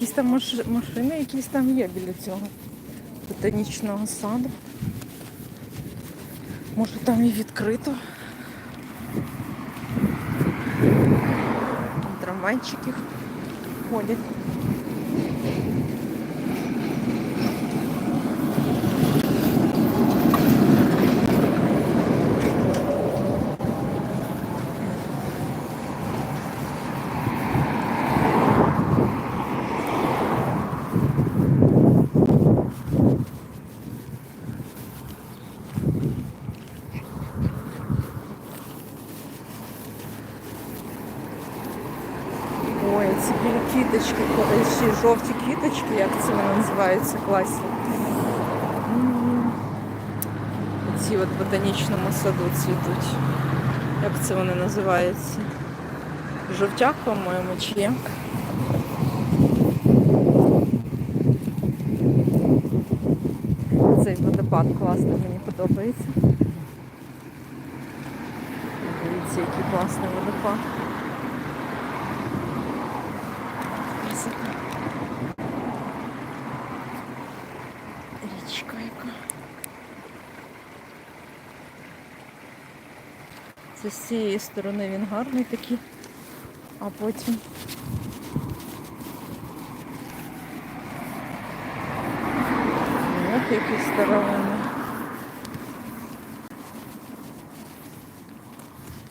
Якісь там машини, якісь там є біля цього ботанічного саду. Може там і відкрито. Там трамвайчики ходять. Ці білі квіточки, ще жовті квіточки, як це вони називаються, класні. Ці от в ботанічному саду цвітуть. Як це вони називаються? Жовтяк, по-моєму, чи як? Цей водопад класний, мені подобається. Дивіться, який класний водопад. Красота. Річка яка. Це з цієї сторони він гарний такий, а потім. Ох, який старовинний.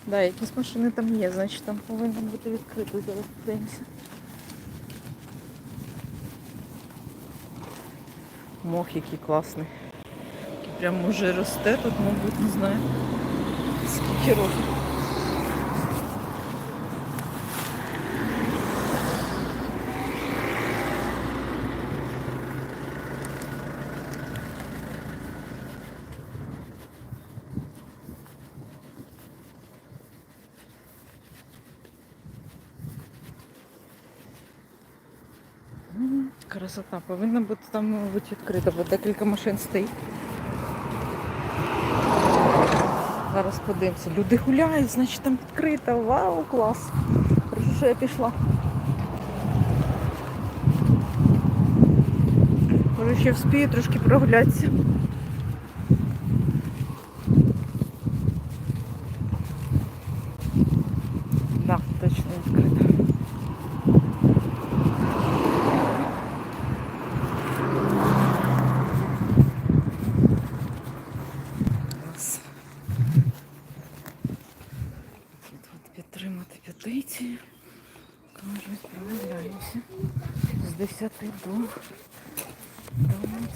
Да, якісь машини там є, значить там повинно бути відкрито. Зараз Мох який класний. Прям уже росте тут, мабуть, не знаю. Скільки років. Красота. Повинна бути там, мабуть, відкрита, бо декілька машин стоїть. Зараз подивимося. Люди гуляють, значить там відкрито. Вау, клас. Хорошо, що я пішла. Може ще вспію трошки прогулятися. Так, точно відкрито. Клас. Тут от підтримати петицію. Кажуть, прогуляємося з 10 до, до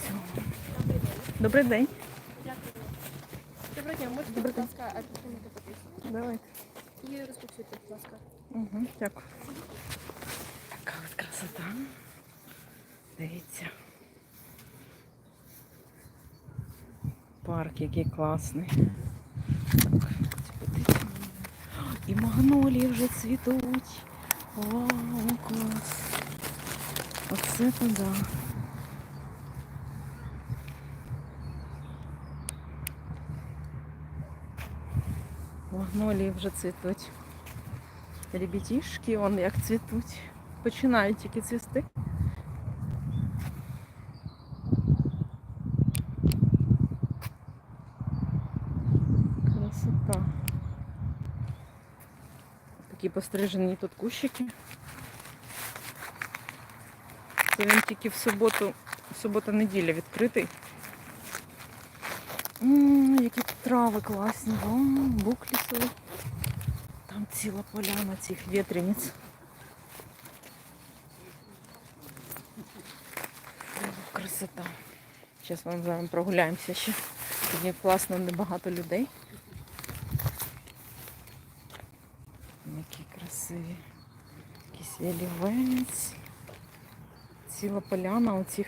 цього. Добрий день. Доброго дня, можете, будь ласка, підтримати петицію? Давайте. І розпочати, будь ласка. Угу, дякую. Така от красота. Дивіться. Парк який класний. Так, І магнолії вже цвітуть. Вау, клас. Оце то да. Магнолії вже цвітуть. Ребятішки, вон як цвітуть. Починають тільки цвісти. Красота. Такі пострижені тут кущики. Це він тільки в суботу, субота-неділя відкритий. М, які трави класні. О, бук лісовий. Там ціла поляна цих вітряниць. Красота. Зараз ми з вами прогуляємося ще. Сьогодні класно, небагато людей. Які красиві. Якийсь ялівець. Ціла поляна оцих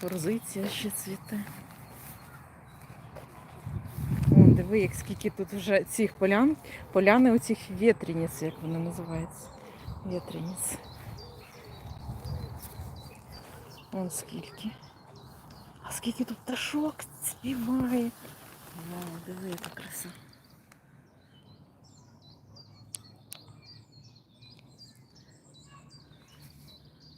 форзиція ще цвіте. О, диви, як скільки тут вже цих полян, поляни оцих вітряниць, як вони називаються. Вітряниць. Вон скільки. А скільки тут пташок співає. Вау, диви, яка краса.